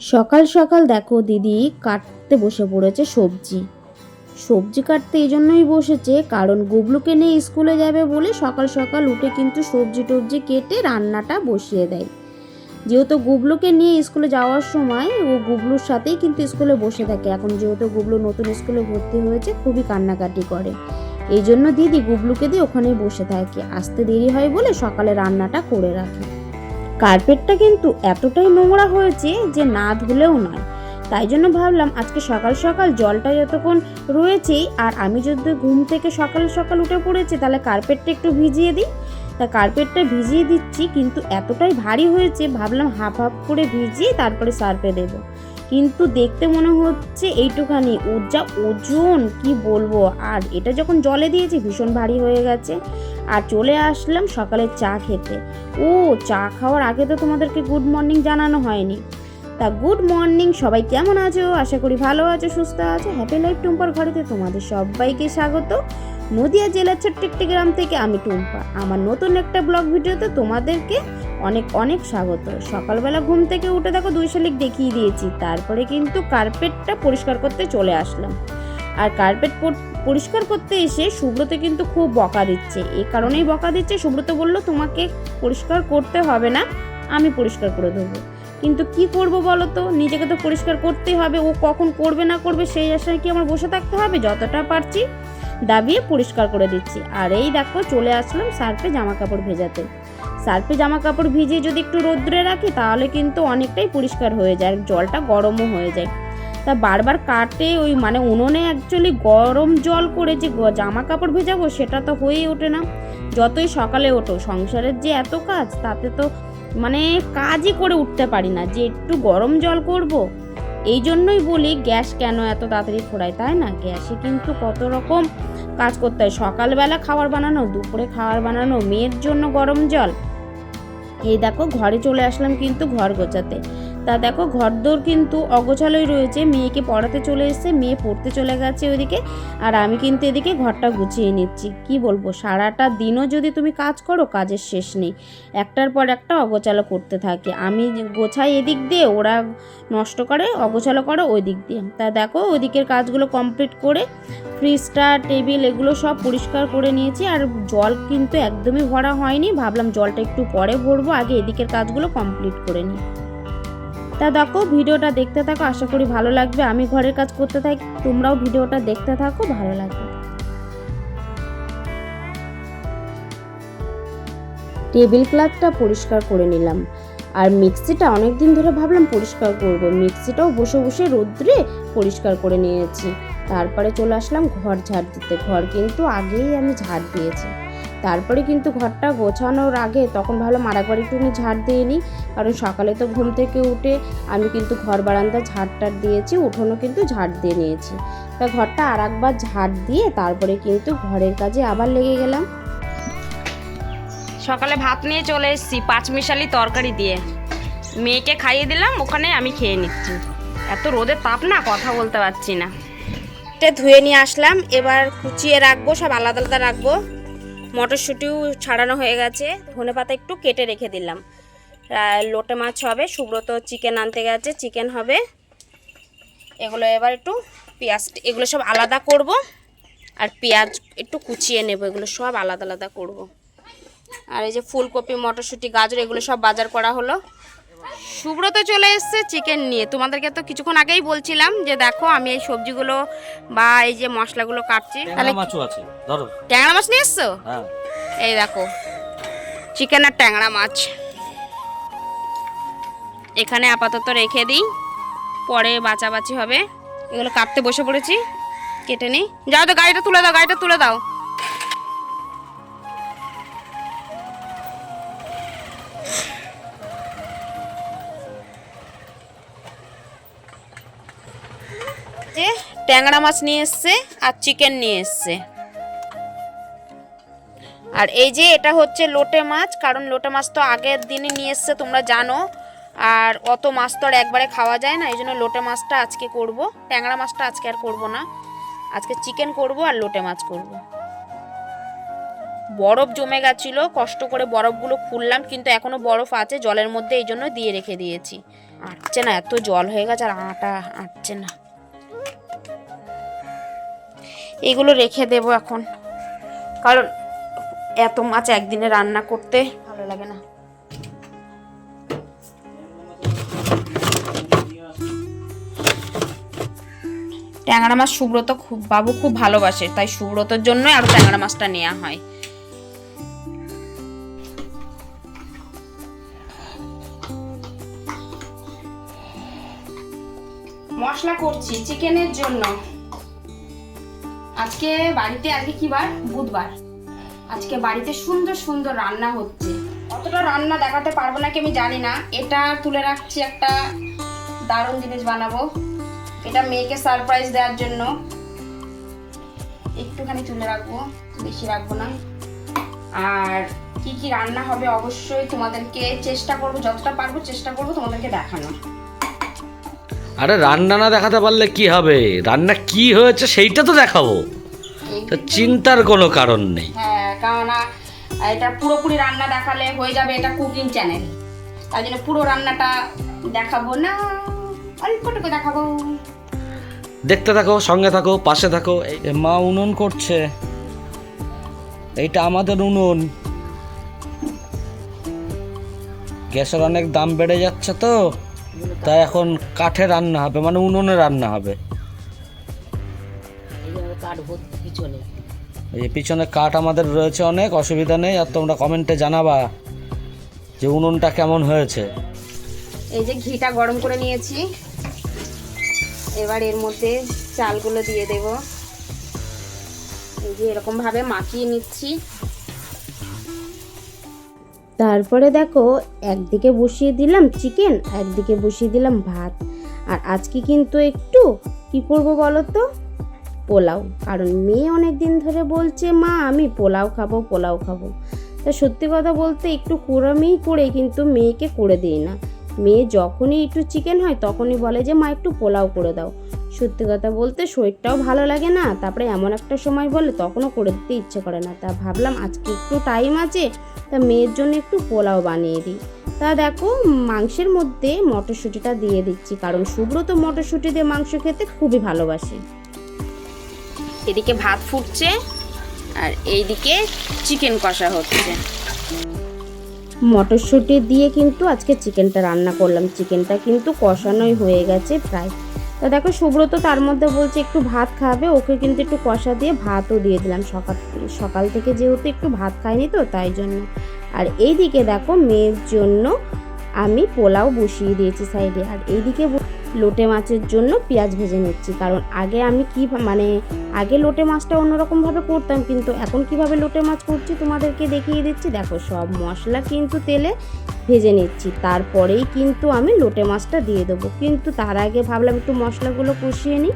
সকাল সকাল দেখো দিদি কাটতে বসে পড়েছে সবজি। সবজি কাটতে এই জন্যই বসেছে কারণ গুবলুকে নিয়ে স্কুলে যাবে বলে সকাল সকাল উঠে কিন্তু সবজি টবজি কেটে রান্নাটা বসিয়ে দেয়। যেহেতু গুবলুকে নিয়ে স্কুলে যাওয়ার সময় ও গুবলুর সাথেই কিন্তু স্কুলে বসে থাকে। এখন যেহেতু গুবলু নতুন স্কুলে ভর্তি হয়েছে, খুবই কান্নাকাটি করে। এই জন্য দিদি গুবলুকে দিয়ে ওখানেই বসে থাকে। আসতে দেরি হয় বলে সকালে রান্নাটা করে রাখে। কার্পেটটা কিন্তু এতটাই নোংরা হয়েছে যে না ধুলেও নয়। তাই জন্য ভাবলাম আজকে সকাল সকাল জলটা যতক্ষণ রয়েছেই, আর আমি যদি ঘুম থেকে সকাল সকাল উঠে পড়েছি, তাহলে কার্পেটটা একটু ভিজিয়ে দিই। তা কার্পেটটা ভিজিয়ে দিচ্ছি, কিন্তু এতটাই ভারী হয়েছে, ভাবলাম হাফ হাফ করে ভিজিয়ে তারপরে সার্ফে দেব। কিন্তু দেখতে মনে হচ্ছে এইটুখানি, ওর যা ওজন, কি বলব? আর এটা যখন জলে দিয়েছি, ভীষণ ভারী হয়ে গেছে। আর চলে আসলাম সকালে চা খেতে। ও, চা খাওয়ার আগে তো তোমাদেরকে গুড মর্নিং জানানো হয়নি। তা গুড মর্নিং সবাই কেমন আছো? আশা করি ভালো আছো, সুস্থ আছো। হ্যাপি লাইফ টুম্পার ঘরেতে তোমাদের সবাইকে স্বাগত। নদিয়া জেলার ছোট্ট একটি গ্রাম থেকে আমি টুম্পা। আমার নতুন একটা ব্লগ ভিডিওতে তোমাদেরকে অনেক অনেক স্বাগত। সকালবেলা ঘুম থেকে উঠে দেখো দুই শালিক দেখিয়ে দিয়েছি। তারপরে কিন্তু কার্পেটটা পরিষ্কার করতে চলে আসলাম। আর কার্পেট পর- পরিষ্কার করতে এসে সুব্রত কিন্তু খুব বকা দিচ্ছে। এই কারণেই বকা দিচ্ছে, সুব্রত বলল, তোমাকে পরিষ্কার করতে হবে না, আমি পরিষ্কার করে দেবো কিন্তু কি করব বলো তো? নিজেকে তো পরিষ্কার করতেই হবে, ও কখন করবে না করবে সেই আশায় কি আমার বসে থাকতে হবে? যতটা পারছি দাবিয়ে পরিষ্কার করে দিচ্ছি। আর এই দেখো, চলে আসলাম সার্ফে জামা কাপড় ভেজাতে। সার্ফে জামা কাপড় ভিজিয়ে যদি একটু রোদ্রে রাখি, তাহলে কিন্তু অনেকটাই পরিষ্কার হয়ে যায় জলটা গরমও হয়ে যায়। তা বারবার কাটে ওই মানে উনুনে অ্যাকচুয়ালি গরম জল করে যে জামা কাপড় ভেজাবো সেটা তো হয়েই ওঠে না। যতই সকালে ওঠো, সংসারের যে এত কাজ, তাতে তো মানে কাজই করে উঠতে পারি না। যে একটু গরম জল করব। এই জন্যই বলি গ্যাস কেন এত তাড়াতাড়ি ফোড়ায় তাই না? গ্যাসে কিন্তু কত রকম কাজ করতে হয়। সকালবেলা খাবার বানানো, দুপুরে খাবার বানানো, মেয়ের জন্য গরম জল। এই দেখো, ঘরে চলে আসলাম কিন্তু ঘর গোছাতে। তা দেখো, ঘরদোর কিন্তু অগোছালোই রয়েছে। মেয়েকে পড়াতে চলে এসেছে, মেয়ে পড়তে চলে গেছে ওইদিকে আর আমি কিন্তু এদিকে ঘরটা গুছিয়ে নিচ্ছি। কি বলব, সারাটা দিনও যদি তুমি কাজ করো, কাজের শেষ নেই। একটার পর একটা অগোছালো করতে থাকে। আমি গোছাই এদিক দিয়ে, ওরা নষ্ট করে, অগোছালো করে ওই দিক দিয়ে। তা দেখো, ওইদিকের কাজগুলো কমপ্লিট করে, ফ্রিজটা, টেবিল এগুলো সব পরিষ্কার করে নিয়েছি। আর জল কিন্তু একদমই ভরা হয়নি। ভাবলাম জলটা একটু পরে ভরবো, আগে এদিকের কাজগুলো কমপ্লিট করে নিই। তা দেখো, ভিডিওটা দেখতে থাকো, আশা করি ভালো লাগবে। আমি ঘরের কাজ করতে থাকি, তোমরাও ভিডিওটা দেখতে থাকো, ভালো লাগবে। টেবিল ক্লথটা পরিষ্কার করে নিলাম। আর মিক্সিটা অনেক দিন ধরে ভাবলাম পরিষ্কার করব। মিক্সিটাও বসে বসে রোদ্রে পরিষ্কার করে নিয়েছি। তারপরে চলে আসলাম ঘর ঝাড় দিতে। ঘর কিন্তু আগেই আমি ঝাড় দিয়েছি। তারপরে কিন্তু ঘরটা গোছানোর আগে তখন ভালো মারাকবার একটু আমি ঝাড় দিয়ে নিই। কারণ সকালে তো ঘুম থেকে উঠে আমি কিন্তু ঘর বারান্দা ঝাড় টাড় দিয়েছি উঠোনও কিন্তু ঝাড় দিয়ে নিয়েছি। তা ঘরটা আর একবার ঝাড় দিয়ে তারপরে কিন্তু ঘরের কাজে আবার লেগে গেলাম। সকালে ভাত নিয়ে চলে এসেছি পাঁচ মিশালি তরকারি দিয়ে। মেয়েকে খাইয়ে দিলাম ওখানে আমি খেয়ে নিচ্ছি। এত রোদের তাপ না কথা বলতে পারছি না। এটা ধুয়ে নিয়ে আসলাম এবার কুচিয়ে রাখব সব আলাদা আলাদা রাখব। মটরশুঁটিও ছাড়ানো হয়ে গেছে। ধনে পাতা একটু কেটে রেখে দিলাম। লোটে মাছ হবে, সুব্রত চিকেন আনতে গেছে, চিকেন হবে। এগুলো এবার একটু পেঁয়াজ, এগুলো সব আলাদা করব। আর পেঁয়াজ একটু কুচিয়ে নেব, এগুলো সব আলাদা আলাদা করব। আর এই যে ফুলকপি, মটরশুঁটি, গাজর, এগুলো সব বাজার করা হলো। সুব্রত চলে এসছে চিকেন নিয়ে। তোমাদেরকে তো কিছুক্ষণ আগেই বলছিলাম যে দেখো আমি এই সবজিগুলো বা এই যে মশলাগুলো কাটছি। তাহলে ট্যাংরা মাছও আছে ধরো। ট্যাংরা মাছ নিয়ে এসছো? হ্যাঁ। এই দেখো চিকেন আর ট্যাংরা মাছ। এখানে আপাতত রেখে দিই পরে বাঁচাবাচি হবে। এগুলো কাটতে বসে পড়েছি কেটে নিই। যাও তো গাড়িটা তুলে দাও গাড়িটা তুলে দাও। ট্যাংরা মাছ নিয়ে এসছে আর চিকেন নিয়ে এসছে। আর এই যে এটা হচ্ছে লোটে মাছ, কারণ লোটে মাছ তো আগের দিনে নিয়ে এসছে, তোমরা জানো। আর অত মাছ তো আর একবারে খাওয়া যায় না, এই জন্য লোটে মাছটা আজকে করব। ট্যাংরা মাছটা আজকে আর করব না। আজকে চিকেন করব আর লোটে মাছ করব। বরফ জমে গেছিল, কষ্ট করে বরফগুলো খুললাম, কিন্তু এখনও বরফ আছে, জলের মধ্যে এই জন্য দিয়ে রেখে দিয়েছি। আটছে না, এত জল হয়ে গেছে আর আটা আটছে না। এগুলো রেখে দেব এখন। কারণ এত মাছ একদিনে রান্না করতে ভালো লাগে না। ট্যাংরা মাছ সুব্রত খুব, বাবু খুব ভালোবাসে, তাই সুব্রতর জন্যই আরও ট্যাংরা মাছটা নেওয়া হয়। মশলা করছি চিকেনের জন্য। আজকে বাড়িতে, আজকে কি বার? বুধবার। আজকে বাড়িতে সুন্দর সুন্দর রান্না হচ্ছে। অতটা রান্না দেখাতে পারব নাকি আমি জানি না। এটা তুলে রাখছি একটা দারুণ জিনিস বানাবো। এটা মেয়েকে সারপ্রাইজ দেওয়ার জন্য। একটুখানি তুলে রাখব, বেশি রাখব না। আর কি কি রান্না হবে অবশ্যই তোমাদেরকে চেষ্টা করব, যতটা পারব চেষ্টা করব তোমাদেরকে দেখানোর। আরে রান্না না দেখাতে পারলে কি হবে? রান্না কি হয়েছে সেইটা তো দেখাবো। তো চিন্তার কোনো কারণ নেই। হ্যাঁ এটা পুরোপুরি রান্না দেখালে হয়ে যাবে এটা কুকিং চ্যানেল তাই জন্য পুরো রান্নাটা দেখাবো না অল্পটুকু দেখাবো। দেখতে থাকো সঙ্গে থাকো পাশে থাকো। মা উনুন করছে। এইটা আমাদের উনুন। গ্যাসের অনেক দাম বেড়ে যাচ্ছে তো। তাই এখন কাঠে রান্না হবে মানে উনুনে রান্না হবে। এই পিছনে কাঠ আমাদের রয়েছে অনেক অসুবিধা নেই আর তোমরা কমেন্টে জানাবা যে উনুনটা কেমন হয়েছে। এই যে ঘিটা গরম করে নিয়েছি। এবার এর মধ্যে চালগুলো দিয়ে দেব। এই যে এরকম ভাবে মাখিয়ে নিচ্ছি। তারপরে দেখো, একদিকে বসিয়ে দিলাম চিকেন একদিকে বসিয়ে দিলাম ভাত। আর আজকে কিন্তু একটু, কি করব বলো তো? পোলাও। কারণ মেয়ে অনেক দিন ধরে বলছে, মা, আমি পোলাও খাব পোলাও খাব। তা সত্যি কথা বলতে একটু কুড়ামেই করে কিন্তু মেয়েকে করে দিই না। মেয়ে যখনই একটু চিকেন হয়, তখনই বলে যে, মা, একটু পোলাও করে দাও। সত্যি কথা বলতে শরীরটাও ভালো লাগে না, তারপরে এমন একটা সময় বলে, তখনও করে দিতে ইচ্ছে করে না। তা ভাবলাম আজকে একটু টাইম আছে তা মেয়ের জন্য একটু পোলাও বানিয়ে দিই। তা দেখো মাংসের মধ্যে মটরশুঁটিটা দিয়ে দিচ্ছি কারণ সুব্রত মটরশুঁটি দিয়ে মাংস খেতে খুবই ভালোবাসে। এদিকে ভাত ফুটছে আর এইদিকে চিকেন কষা হচ্ছে। মটরশুঁটি দিয়ে কিন্তু আজকে চিকেনটা রান্না করলাম। চিকেনটা কিন্তু কষানোই হয়ে গেছে প্রায় তা দেখো, সুব্রত তার মধ্যে বলছে একটু ভাত খাবে, ওকে কিন্তু একটু কষা দিয়ে ভাতও দিয়ে দিলাম। সকাল সকাল থেকে যেহেতু একটু ভাত খায়নি তো, তাই জন্য। আর এইদিকে দেখো, মেয়ের জন্য আমি পোলাও বসিয়ে দিয়েছি সাইডে। আর এইদিকে লোটে মাছের জন্য পেঁয়াজ ভেজে নিচ্ছি। কারণ আগে আমি কি মানে আগে লোটে মাছটা অন্যরকমভাবে করতাম, কিন্তু এখন কীভাবে লোটে মাছ করছি তোমাদেরকে দেখিয়ে দিচ্ছি। দেখো, সব মশলা কিন্তু তেলে ভেজে নিচ্ছি। তারপরেই কিন্তু আমি লোটে মাছটা দিয়ে দেবো। কিন্তু তার আগে ভাবলাম একটু মশলাগুলো কষিয়ে নিই।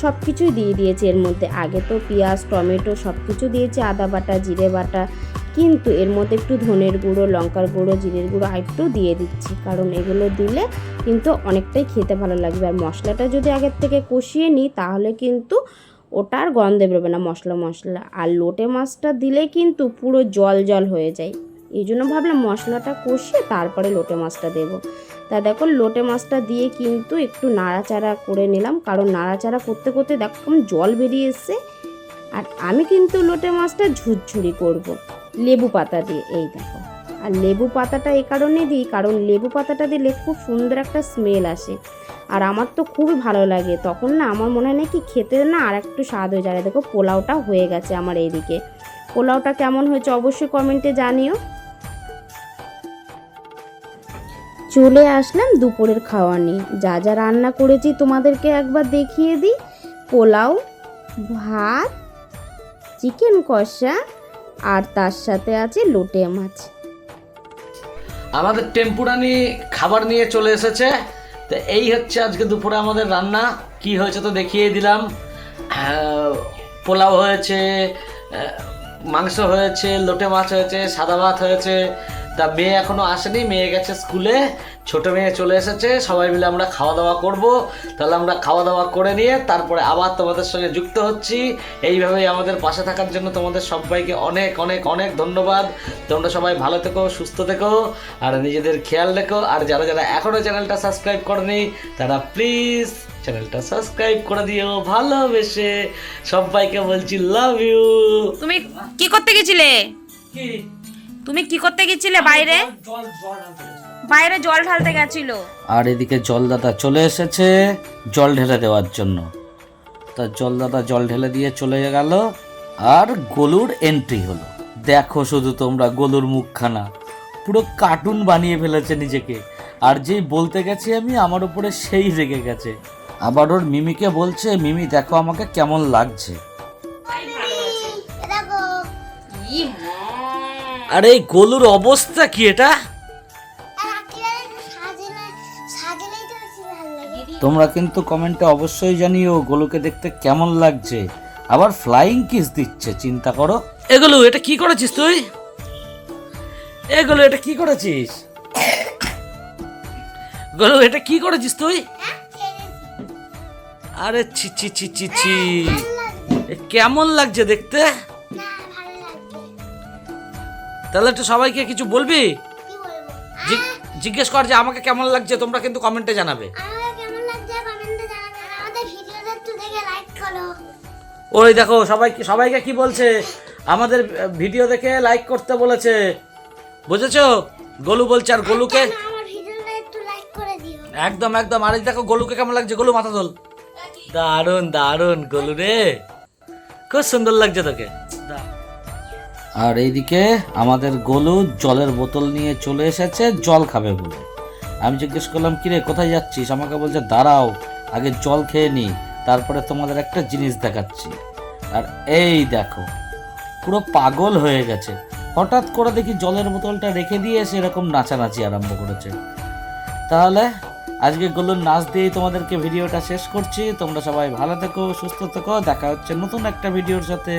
সব কিছুই দিয়ে দিয়েছি এর মধ্যে। আগে তো পেঁয়াজ, টমেটো সব কিছু দিয়েছি। আদা বাটা, জিরে বাটা কিন্তু এর মধ্যে একটু ধনের গুঁড়ো, লঙ্কার গুঁড়ো, জিরের গুঁড়ো একটু দিয়ে দিচ্ছি। কারণ এগুলো দিলে কিন্তু অনেকটাই খেতে ভালো লাগবে। আর মশলাটা যদি আগের থেকে কষিয়ে নিই, তাহলে কিন্তু ওটার গন্ধে বেরোবে না মশলা মশলা। আর লোটে মাছটা দিলে কিন্তু পুরো জল জল হয়ে যায়। এই জন্য ভাবলাম মশলাটা কষিয়ে তারপরে লোটে মাছটা দেবো। তা দেখো, লোটে মাছটা দিয়ে কিন্তু একটু নাড়াচাড়া করে নিলাম। কারণ নাড়াচাড়া করতে করতে দেখো জল বেরিয়ে এসছে। আর আমি কিন্তু লোটে মাছটা ঝুরঝুরি করব। লেবু পাতা দিয়ে, এই দেখো। আর লেবু পাতাটা এ কারণে দিই, কারণ লেবু পাতাটা দিলে খুব সুন্দর একটা স্মেল আসে। আর আমার তো খুবই ভালো লাগে। তখন না আমার মনে হয় না কি খেতে না আর একটু স্বাদ হয়ে যায়। দেখো, পোলাওটা হয়ে গেছে আমার এইদিকে। পোলাওটা কেমন হয়েছে অবশ্যই কমেন্টে জানিও। চলে আসলাম দুপুরের খাওয়া নিয়ে। যা যা রান্না করেছি তোমাদেরকে একবার দেখিয়ে দিই। পোলাও, ভাত চিকেন কষা আর তার সাথে আছে লোটে মাছ। আমাদের টেম্পুরানি খাবার নিয়ে চলে এসেছে। তো এই হচ্ছে আজকে দুপুরে আমাদের রান্না। কি হয়েছে তো দেখিয়ে দিলাম। পোলাও হয়েছে মাংস হয়েছে, লোটে মাছ হয়েছে, সাদা ভাত হয়েছে। তা মেয়ে এখনও আসেনি, মেয়ে গেছে স্কুলে। ছোট মেয়ে চলে এসেছে সবাই মিলে আমরা খাওয়া দাওয়া করব। তাহলে আমরা খাওয়া দাওয়া করে নিয়ে তারপরে আবার তোমাদের সঙ্গে যুক্ত হচ্ছি। এইভাবেই আমাদের পাশে থাকার জন্য তোমাদের সবাইকে অনেক অনেক অনেক ধন্যবাদ। তোমরা সবাই ভালো থেকো সুস্থ থেকো আর নিজেদের খেয়াল রেখো। আর যারা যারা এখনও চ্যানেলটা সাবস্ক্রাইব করেনি তারা প্লিজ চ্যানেলটা সাবস্ক্রাইব করে দিও ভালোবেসে। সবাইকে বলছি লাভ ইউ তুমি কি করতে গেছিলে? তুমি কি করতে গেছিলে বাইরে? বাইরে জল ঢালতে গেছিল। আর এদিকে জলদাদা চলে এসেছে জল ঢেলে দেওয়ার জন্য। তা জলদাদা জল ঢেলে দিয়ে চলে গেল আর গলুর এন্ট্রি হলো। দেখো শুধু তোমরা গলুর মুখখানা। পুরো কার্টুন বানিয়ে ফেলেছে নিজেকে। আর যেই বলতে গেছি আমি আমার উপরে সেই রেগে গেছে। আবার ওর মিমিকে বলছে মিমি দেখো আমাকে কেমন লাগছে। আরে এই গলুর অবস্থা কি এটা? তোমরা কিন্তু কমেন্টে অবশ্যই জানিও গোলুকে দেখতে কেমন লাগছে। আবার ফ্লাইং কিস দিচ্ছে চিন্তা করো। এগুলো এটা কি করেছিস তুই? এগুলো এটা কি করেছিস? গোলু এটা কি করেছিস তুই? আরে ছি ছি ছি ছি ছি। এ কেমন লাগছে দেখতে? তাহলে একটু সবাইকে কিছু বলবি? জিজ্ঞেস কর যে আমাকে কেমন লাগছে তোমরা কিন্তু কমেন্টে জানাবে। ওই দেখো সবাইকে সবাইকে কি বলছে? আমাদের ভিডিও দেখে লাইক করতে বলেছে। বুঝেছ? গোলু বলছে আর গোলুকে একদম একদম। আর দেখো গোলুকে কেমন লাগছে? গোলু মাথা তোল দারুণ দারুণ গোলু রে। খুব সুন্দর লাগছে তোকে। আর এইদিকে আমাদের গোলু জলের বোতল নিয়ে চলে এসেছে, জল খাবে বলে। আমি জিজ্ঞেস করলাম, কিরে, কোথায় যাচ্ছিস? আমাকে বলছে, দাঁড়াও, আগে জল খেয়ে নি, তারপরে তোমাদের একটা জিনিস দেখাচ্ছি। আর এই দেখো, পুরো পাগল হয়ে গেছে। হঠাৎ করে দেখি জলের বোতলটা রেখে দিয়ে এসে এরকম নাচানাচি আরম্ভ করেছে। তাহলে আজকে গলুর নাচ দিয়েই তোমাদেরকে ভিডিওটা শেষ করছি। তোমরা সবাই ভালো থেকো, সুস্থ থেকো। দেখা হচ্ছে নতুন একটা ভিডিওর সাথে।